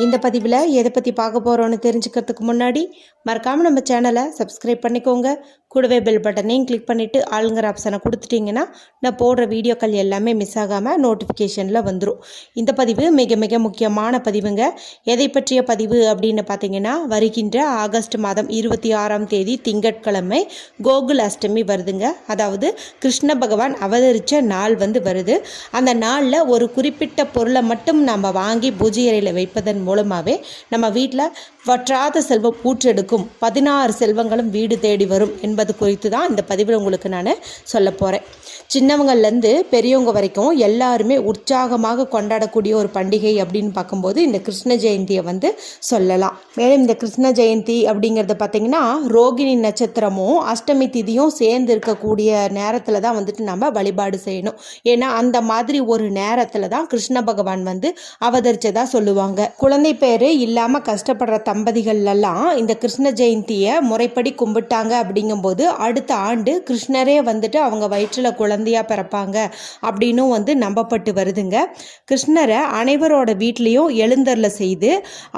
இந்த பதிவில் எதை பற்றி பார்க்க போகிறோன்னு தெரிஞ்சுக்கிறதுக்கு முன்னாடி மறக்காமல் நம்ம சேனலை சப்ஸ்கிரைப் பண்ணிக்கோங்க. கூடவே பெல் பட்டனையும் கிளிக் பண்ணிவிட்டு ஆளுங்கிற ஆப்ஷனை கொடுத்துட்டிங்கன்னா நான் போடுற வீடியோக்கள் எல்லாமே மிஸ் ஆகாமல் நோட்டிஃபிகேஷனில் வந்துடும் இந்த பதிவு மிக மிக முக்கியமான பதிவுங்க. எதை பற்றிய பதிவு அப்படின்னு பார்த்தீங்கன்னா வருகின்ற ஆகஸ்ட் மாதம் இருபத்தி ஆறாம் தேதி திங்கட்கிழமை கோகுல் அஷ்டமி வருதுங்க. அதாவது கிருஷ்ண பகவான் அவதரித்த நாள் வந்து வருது. அந்த நாளில் ஒரு குறிப்பிட்ட பொருளை மட்டும் நம்ம வாங்கி பூஜை அறையில் வைப்பதன் மூலமாகவே நம்ம வீட்டில் வற்றாத செல்வம் ஊற்றெடுக்கும் பதினாறு செல்வங்களும் வீடு தேடி வரும் என்பது குறித்து தான் இந்த பதிவில் உங்களுக்கு நான் சொல்ல போகிறேன் சின்னவங்கள்லேருந்து பெரியவங்க வரைக்கும் எல்லாருமே உற்சாகமாக கொண்டாடக்கூடிய ஒரு பண்டிகை அப்படின்னு பார்க்கும்போது இந்த கிருஷ்ண ஜெயந்தியை வந்து சொல்லலாம். மேலும் இந்த கிருஷ்ண ஜெயந்தி அப்படிங்கிறத பார்த்தீங்கன்னா ரோகிணி நட்சத்திரமும் அஷ்டமி திதியும் சேர்ந்து இருக்கக்கூடிய நேரத்தில் தான் வந்துட்டு நம்ம வழிபாடு செய்யணும். ஏன்னா அந்த மாதிரி ஒரு நேரத்தில் தான் கிருஷ்ண பகவான் வந்து அவதரிச்சதாக சொல்லுவாங்க. குழந்தை பேர் இல்லாமல் கஷ்டப்படுற தம்பதிகள்லாம் இந்த கிருஷ்ண ஜெயந்தியை முறைப்படி கும்பிட்டாங்க அப்படிங்கும்போது அடுத்த ஆண்டு கிருஷ்ணரே வந்துட்டு அவங்க வயிற்றில் குழந்தையாக பிறப்பாங்க அப்படின்னும் வந்து நம்பப்பட்டு வருதுங்க. கிருஷ்ணரை அனைவரோட வீட்லேயும் எழுந்தரில் செய்து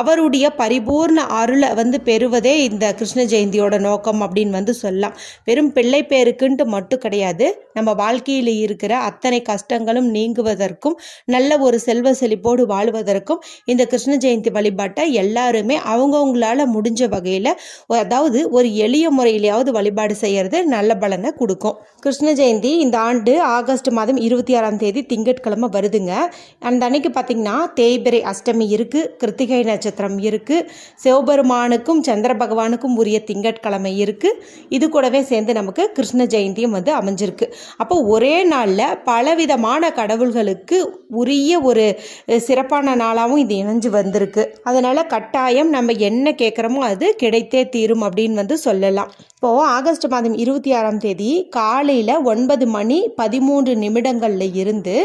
அவருடைய பரிபூர்ண அருளை வந்து பெறுவதே இந்த கிருஷ்ண ஜெயந்தியோட நோக்கம் அப்படின்னு வந்து சொல்லலாம். வெறும் பிள்ளை பேருக்குன்ட்டு மட்டும் கிடையாது நம்ம வாழ்க்கையில் இருக்கிற அத்தனை கஷ்டங்களும் நீங்குவதற்கும் நல்ல ஒரு செல்வ செழிப்போடு வாழ்வதற்கும் இந்த கிருஷ்ண ஜெயந்தி வழிபாட்டை எல்லாருமே அவங்கவுங்களால முடிஞ்ச வகையில் அதாவது ஒரு எளிய முறையிலையாவது வழிபாடு செய்கிறது நல்ல பலனை கொடுக்கும். கிருஷ்ண ஜெயந்தி இந்த ஆண்டு ஆகஸ்ட் மாதம் இருபத்தி ஆறாம் தேதி திங்கட்கிழமை வருதுங்க. அந்த அன்னைக்கு பார்த்திங்கன்னா தேய்பிரை அஷ்டமி இருக்குது கிருத்திகை நட்சத்திரம் இருக்குது சிவபெருமானுக்கும் சந்திர பகவானுக்கும் உரிய திங்கட்கிழமை இருக்குது இது கூடவே சேர்ந்து நமக்கு கிருஷ்ண ஜெயந்தியும் வந்து அமைஞ்சிருக்கு. அப்போ ஒரே நாளில் பலவிதமான கடவுள்களுக்கு உரிய ஒரு சிறப்பான நாளாகவும் இது இணைஞ்சு வந்திருக்கு. அதனால் கட்டாயம் நம்ம என்ன கேட்குறோமோ அது கிடைத்தே தீரும் அப்படின்னு வந்து சொல்லலாம். இப்போது ஆகஸ்ட் மாதம் இருபத்தி ஆறாம் தேதி காலையில் ஒன்பது மணி பதிமூன்று நிமிடங்களில் இருந்து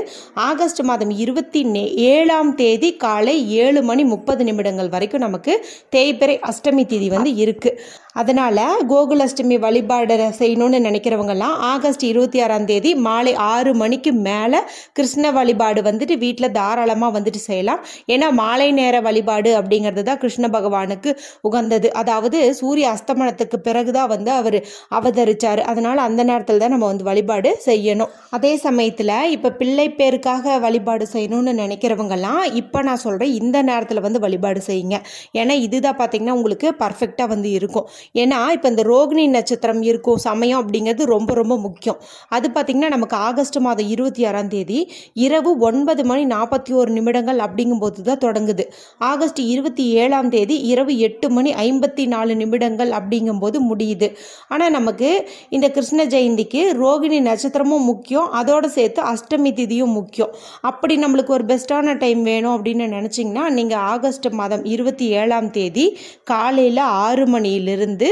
ஆகஸ்ட் மாதம் இருபத்தி நே- ஏழாம் தேதி காலை ஏழு மணி முப்பது நிமிடங்கள் வரைக்கும் நமக்கு தேய்பிறை அஷ்டமி தேதி வந்து இருக்குது அதனால் கோகுலாஷ்டமி வழிபாடு செய்யணும்னு நினைக்கிறவங்கெல்லாம் ஆகஸ்ட் இருபத்தி ஆறாம் தேதி மாலை ஆறு மணிக்கு மேலே கிருஷ்ண வழிபாடு வந்துட்டு வீட்டில் தாராளமாக வந்துட்டு செய்யலாம். ஏன்னா மாலை நேர வழிபாடு அப்படிங்கிறது தான் கிருஷ்ண பகவானுக்கு உகந்தது. அதாவது சூரிய அஸ்தமனத்துக்கு பிறகு தான் வந்து வந்து அவர் அவதரிச்சார். அதனால் அந்த நேரத்தில் தான் நம்ம வந்து வழிபாடு செய்யணும். அதே சமயத்தில் இப்போ பிள்ளை பேருக்காக வழிபாடு செய்யணும்னு நினைக்கிறவங்கெல்லாம் இப்போ நான் சொல்கிறேன் இந்த நேரத்தில் வந்து வழிபாடு செய்யுங்க. ஏன்னா இதுதான் பார்த்தீங்கன்னா உங்களுக்கு பர்ஃபெக்டாக வந்து இருக்கும். ஏன்னா இப்போ இந்த ரோகிணி நட்சத்திரம் இருக்கும் சமயம் அப்படிங்கிறது ரொம்ப ரொம்ப முக்கியம். அது பார்த்திங்கன்னா நமக்கு ஆகஸ்ட் மாதம் இருபத்தி ஆறாம் தேதி இரவு ஒன்பது மணி நாற்பத்தி ஒரு நிமிடங்கள் அப்படிங்கும்போது தான் தொடங்குது. ஆகஸ்ட் இருபத்தி ஏழாம் தேதி இரவு எட்டு மணி ஐம்பத்தி நாலு நிமிடங்கள் அப்படிங்கும்போது முடியுது. ஆனால் நமக்கு இந்த கிருஷ்ண ஜெயந்திக்கு ரோகிணி நட்சத்திரமும் முக்கியம். அதோடு சேர்த்து அஷ்டமி திதியும் முக்கியம். அப்படி நம்மளுக்கு ஒரு பெஸ்ட்டான டைம் வேணும் அப்படின்னு நினச்சிங்கன்னா நீங்கள் ஆகஸ்ட் மாதம் இருபத்தி ஏழாம் தேதி காலையில் ஆறு மணியிலிருந்து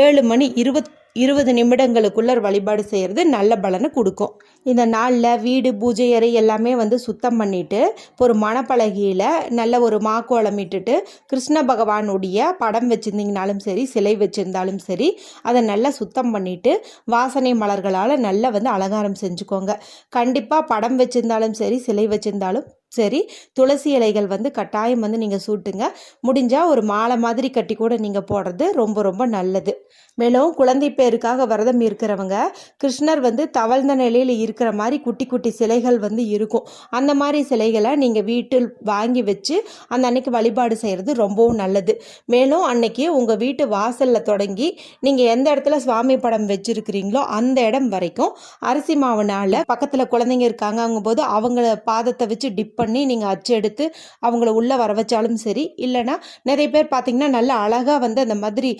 ஏழு மணி இருபத்தி இருபது நிமிடங்களுக்குள்ள வழிபாடு செய்கிறது நல்ல பலனை கொடுக்கும். இந்த நாளில் வீடு பூஜை அறை எல்லாமே வந்து சுத்தம் பண்ணிவிட்டு ஒரு மணப்பலகையில் நல்ல ஒரு மாக்கோளமிட்டுட்டு கிருஷ்ண பகவானுடைய படம் வச்சுருந்தீங்கனாலும் சரி சிலை வச்சுருந்தாலும் சரி அதை நல்லா சுத்தம் பண்ணிவிட்டு வாசனை மலர்களால் நல்லா வந்து அலங்காரம் செஞ்சுக்கோங்க. கண்டிப்பாக படம் வச்சுருந்தாலும் சரி சிலை வச்சுருந்தாலும் சரி துளசி இலைகள் வந்து கட்டாயம் வந்து நீங்கள் சூட்டுங்க. முடிஞ்சால் ஒரு மாலை மாதிரி கட்டி கூட நீங்கள் போடுறது ரொம்ப ரொம்ப நல்லது. மேலும் குழந்தை பேருக்காக விரதம் இருக்கிறவங்க கிருஷ்ணர் வந்து தவழ்ந்த நிலையில் இருக்கிற மாதிரி குட்டி குட்டி சிலைகள் வந்து இருக்கும். அந்த மாதிரி சிலைகளை நீங்கள் வீட்டில் வாங்கி வச்சு அந்த அன்னைக்கு வழிபாடு செய்கிறது ரொம்பவும் நல்லது. மேலும் அன்னைக்கு உங்கள் வீட்டு வாசலில் தொடங்கி நீங்கள் எந்த இடத்துல சுவாமி படம் வச்சுருக்கிறீங்களோ அந்த இடம் வரைக்கும் அரிசி மாவுனால் பக்கத்தில் குழந்தைங்க இருக்காங்க போது அவங்கள பாதத்தை வச்சு டிப் பண்ணி நீங்கள் அச்சு எடுத்து அவங்கள உள்ளே வர வச்சாலும் சரி. இல்லைன்னா நிறைய பேர் பார்த்தீங்கன்னா நல்ல அழகாக வந்து அந்த மாதிரி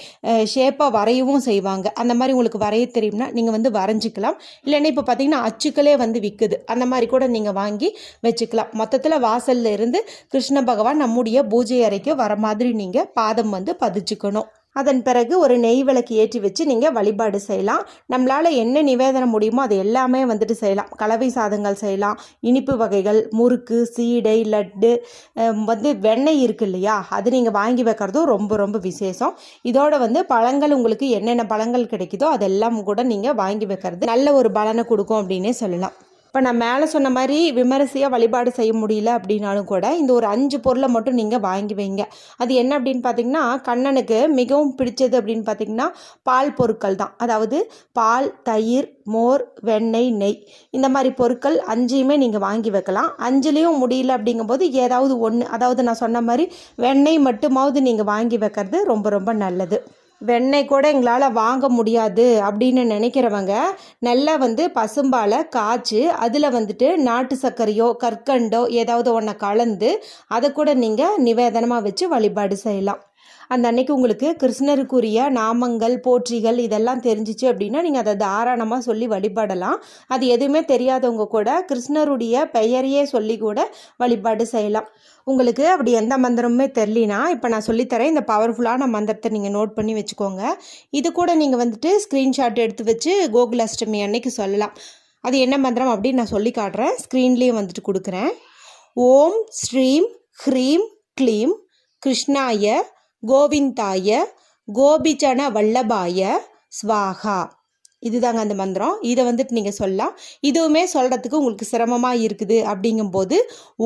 ஷேப்பாக வரையவும் செய்வாங்க. அந்த மாதிரி உங்களுக்கு வரைய தெரியும்னா நீங்கள் வந்து வரைஞ்சிக்கலாம். இல்லைன்னா இப்போ பார்த்தீங்கன்னா அச்சுக்களே வந்து விற்குது அந்த மாதிரி கூட நீங்கள் வாங்கி வச்சுக்கலாம். மொத்தத்தில் வாசல்ல இருந்து கிருஷ்ண பகவான் நம்முடைய பூஜை அறைக்கு வர மாதிரி நீங்கள் பாதம் வந்து பதிச்சுக்கணும். அதன் பிறகு ஒரு நெய் விளக்கு ஏற்றி வச்சு நீங்கள் வழிபாடு செய்யலாம். நம்மளால் என்ன நிவேதனம் முடியுமோ அது எல்லாமே வந்துட்டு செய்யலாம். கலவை சாதங்கள் செய்யலாம். இனிப்பு வகைகள் முறுக்கு சீடை லட்டு வந்து வெண்ணெய் இருக்கு இல்லையா? அது நீங்கள் வாங்கி வைக்கிறதும் ரொம்ப ரொம்ப விசேஷம். இதோட வந்து பழங்கள் உங்களுக்கு என்னென்ன பழங்கள் கிடைக்குதோ அதெல்லாம் கூட நீங்கள் வாங்கி வைக்கிறது நல்ல ஒரு பலனை கொடுக்கும் அப்படின்னே சொல்லலாம். இப்போ நான் மேலே சொன்ன மாதிரி விமரிசையாக வழிபாடு செய்ய முடியல அப்படின்னாலும் கூட இந்த ஒரு அஞ்சு பொருளை மட்டும் நீங்கள் வாங்கி வைங்க. அது என்ன அப்படின்னு பார்த்தீங்கன்னா கண்ணனுக்கு மிகவும் பிடிச்சது அப்படின்னு பார்த்தீங்கன்னா பால் பொருட்கள் தான். அதாவது பால் தயிர் மோர் வெண்ணெய் நெய். இந்த மாதிரி பொருட்கள் அஞ்சையுமே நீங்கள் வாங்கி வைக்கலாம். அஞ்சுலேயும் முடியல அப்படிங்கும்போது ஏதாவது ஒன்று அதாவது நான் சொன்ன மாதிரி வெண்ணெய் மட்டுமாவது நீங்கள் வாங்கி வைக்கிறது ரொம்ப ரொம்ப நல்லது. வெண்ணெய் கூட எங்களால் வாங்க முடியாது அப்படின்னு நினைக்கிறவங்க நல்லா வந்து பசும்பாலை காய்ச்சி அதில் வந்துட்டு நாட்டு சர்க்கரையோ கற்கண்டோ ஏதாவது ஒன்றை கலந்து அதை கூட நீங்கள் நிவேதனமாக வச்சு வழிபாடு செய்யலாம். அந்த அன்னைக்கு உங்களுக்கு கிருஷ்ணருக்குரிய நாமங்கள் போற்றிகள் இதெல்லாம் தெரிஞ்சிச்சு அப்படின்னா நீங்கள் அதை தாராளமாக சொல்லி வழிபடலாம். அது எதுவுமே தெரியாதவங்க கூட கிருஷ்ணருடைய பெயரையே சொல்லி கூட வழிபாடு செய்யலாம். உங்களுக்கு அப்படி எந்த மந்திரமுமே தெரிலினா இப்போ நான் சொல்லித்தரேன் இந்த பவர்ஃபுல்லான மந்திரத்தை நீங்கள் நோட் பண்ணி வச்சுக்கோங்க. இது கூட நீங்கள் வந்துட்டு ஸ்க்ரீன்ஷாட் எடுத்து வச்சு கோகுலாஷ்டமி அன்னைக்கு சொல்லலாம். அது என்ன மந்திரம் அப்படின்னு நான் சொல்லி காட்டுறேன். ஸ்க்ரீன்லேயும் வந்துட்டு கொடுக்குறேன். ஓம் ஸ்ரீம் ஹ்ரீம் க்ளீம் கிருஷ்ணாய கோவிந்தாய கோபிஜன வல்லபாய ஸ்வாகா. இதுதாங்க அந்த மந்திரம். இதை வந்துட்டு நீங்கள் சொல்லலாம். இதுவுமே சொல்கிறதுக்கு உங்களுக்கு சிரமமாக இருக்குது அப்படிங்கும்போது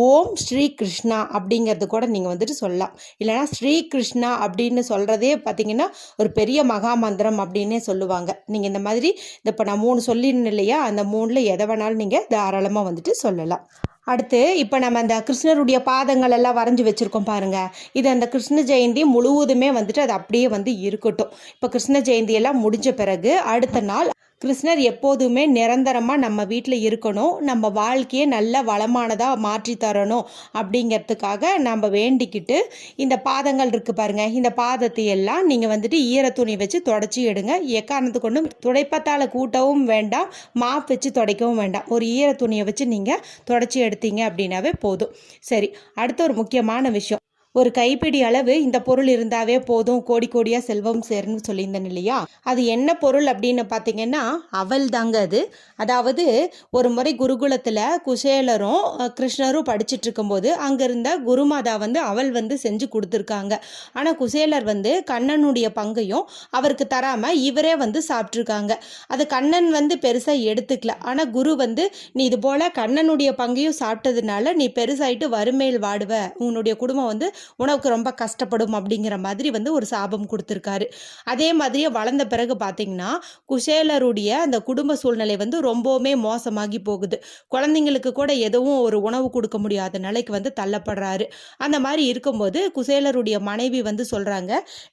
ஓம் ஸ்ரீ கிருஷ்ணா அப்படிங்கிறது கூட நீங்கள் வந்துட்டு சொல்லலாம். இல்லைனா ஸ்ரீ கிருஷ்ணா அப்படின்னு சொல்கிறதே பார்த்தீங்கன்னா ஒரு பெரிய மகா மந்திரம் அப்படின்னே சொல்லுவாங்க. நீங்கள் இந்த மாதிரி இந்த இப்போ நான் மூணு சொல்லிருந்தேன் இல்லையா? அந்த மூணில் எதை வேணாலும் நீங்கள் தாராளமாக வந்துட்டு சொல்லலாம். அடுத்து இப்போ நம்ம அந்த கிருஷ்ணருடைய பாதங்கள் எல்லாம் வரைஞ்சி வச்சுருக்கோம் பாருங்கள் இது அந்த கிருஷ்ண ஜெயந்தி முழுவதுமே வந்துட்டு அது அப்படியே வந்து இருக்கட்டும். இப்போ கிருஷ்ண ஜெயந்தி எல்லாம் முடிஞ்ச பிறகு அடுத்த நாள் கிருஷ்ணர் எப்போதுமே நிரந்தரமாக நம்ம வீட்டில் இருக்கணும். நம்ம வாழ்க்கையை நல்ல வளமானதாக மாற்றி தரணும் அப்படிங்கிறதுக்காக நம்ம வேண்டிக்கிட்டு இந்த பாதங்கள் இருக்குது பாருங்கள் இந்த பாதத்தை எல்லாம் நீங்கள் வந்துட்டு ஈர துணி வச்சு தொடச்சி எடுங்க. எக்காரணத்து கொண்டும் துடைப்பத்தால் கூட்டவும் வேண்டாம். மாப் வச்சு துடைக்கவும் வேண்டாம். ஒரு ஈர துணியை வச்சு நீங்கள் தொடச்சி எடுத்தீங்க அப்படின்னாவே போதும். சரி அடுத்த ஒரு முக்கியமான விஷயம். ஒரு கைப்பிடி அளவு இந்த பொருள் இருந்தாவே போதும் கோடி கோடியாக செல்வம் சேருன்னு சொல்லியிருந்தேன் இல்லையா? அது என்ன பொருள் அப்படின்னு பார்த்தீங்கன்னா அவள் தாங்க அது. அதாவது ஒரு முறை குருகுலத்தில் குசேலரும் கிருஷ்ணரும் படிச்சுட்டு இருக்கும்போது அங்கே இருந்த குருமாதா வந்து அவள் வந்து செஞ்சு கொடுத்துருக்காங்க. ஆனால் குசேலர் வந்து கண்ணனுடைய பங்கையும் அவருக்கு தராமல் இவரே வந்து சாப்பிட்ருக்காங்க அது கண்ணன் வந்து பெருசாக எடுத்துக்கல. ஆனால் குரு வந்து நீ இது போல் கண்ணனுடைய பங்கையும் சாப்பிட்டதுனால நீ பெருசாயிட்டு வறுமையில் வாடுவ. உன்னுடைய குடும்பம் வந்து உணவுக்கு ரொம்ப கஷ்டப்படும் அப்படிங்கிற மாதிரி வந்து ஒரு சாபம் கொடுத்துருக்காரு. அதே மாதிரியே வளர்ந்த பிறகு பார்த்தீங்கன்னா குசேலருடைய அந்த குடும்ப சூழ்நிலை வந்து ரொம்பவுமே மோசமாகி போகுது. குழந்தைங்களுக்கு கூட எதுவும் ஒரு உணவு கொடுக்க முடியாத நிலைக்கு வந்து தள்ளப்படுறாரு. அந்த மாதிரி இருக்கும்போது குசேலருடைய மனைவி வந்து சொல்கிறாங்க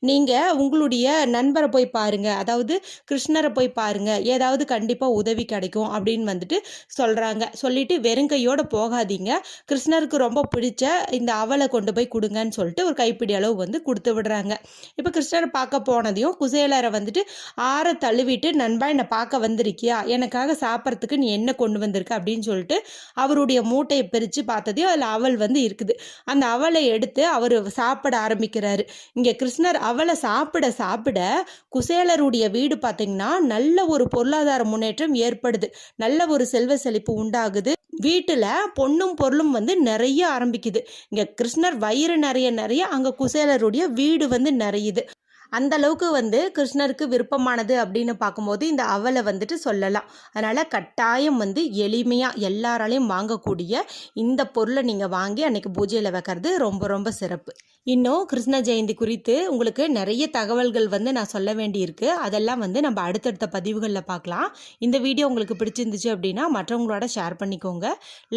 நீங்கள் உங்களுடைய நண்பரை போய் பாருங்கள் அதாவது கிருஷ்ணரை போய் பாருங்கள் ஏதாவது கண்டிப்பாக உதவி கிடைக்கும் அப்படின்னு வந்துட்டு சொல்கிறாங்க சொல்லிட்டு வெறுங்கையோடு போகாதீங்க. கிருஷ்ணருக்கு ரொம்ப பிடிச்ச இந்த அவலை கொண்டு போய் கொடுங்க கொடுங்கன்னு சொல்லிட்டு ஒரு கைப்பிடி அளவு வந்து கொடுத்து விடுறாங்க. இப்போ கிருஷ்ணரை பார்க்க போனதையும் குசேலரை வந்துட்டு ஆற தழுவிட்டு நண்பா என்னை பார்க்க வந்திருக்கியா? எனக்காக சாப்பிட்றதுக்கு நீ என்ன கொண்டு வந்திருக்க? அப்படின்னு சொல்லிட்டு அவருடைய மூட்டையை பிரித்து பார்த்ததையும் அதில் அவள் வந்து இருக்குது. அந்த அவளை எடுத்து அவர் சாப்பிட ஆரம்பிக்கிறாரு. இங்கே கிருஷ்ணர் அவளை சாப்பிட சாப்பிட குசேலருடைய வீடு பார்த்தீங்கன்னா நல்ல ஒரு பொருளாதார முன்னேற்றம் ஏற்படுது. நல்ல ஒரு செல்வ செழிப்பு உண்டாகுது. வீட்டில் பொண்ணும் பொருளும் வந்து நிறைய ஆரம்பிக்குது. இங்கே கிருஷ்ணர் வயிறு நிறைய நிறைய அங்கே குசேலருடைய வீடு வந்து நிறையுது. அந்த அளவுக்கு வந்து கிருஷ்ணருக்கு விருப்பமானது அப்படின்னு பார்க்கும்போது இந்த அவலை வந்துட்டு சொல்லலாம். அதனால் கட்டாயம் வந்து எளிமையாக எல்லாராலையும் வாங்கக்கூடிய இந்த பொருளை நீங்கள் வாங்கி அன்றைக்கி பூஜையில் வைக்கிறது ரொம்ப ரொம்ப சிறப்பு. இன்னும் கிருஷ்ண ஜெயந்தி குறித்து உங்களுக்கு நிறைய தகவல்கள் வந்து நான் சொல்ல வேண்டியிருக்கு. அதெல்லாம் வந்து நம்ம அடுத்தடுத்த பதிவுகளில் பார்க்கலாம். இந்த வீடியோ உங்களுக்கு பிடிச்சிருந்துச்சு அப்படின்னா மற்றவங்களோட ஷேர் பண்ணிக்கோங்க.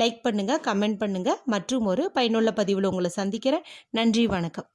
லைக் பண்ணுங்கள் கமெண்ட் பண்ணுங்கள் மற்றும் ஒரு பயனுள்ள பதிவில் உங்களை சந்திக்கிறேன். நன்றி வணக்கம்.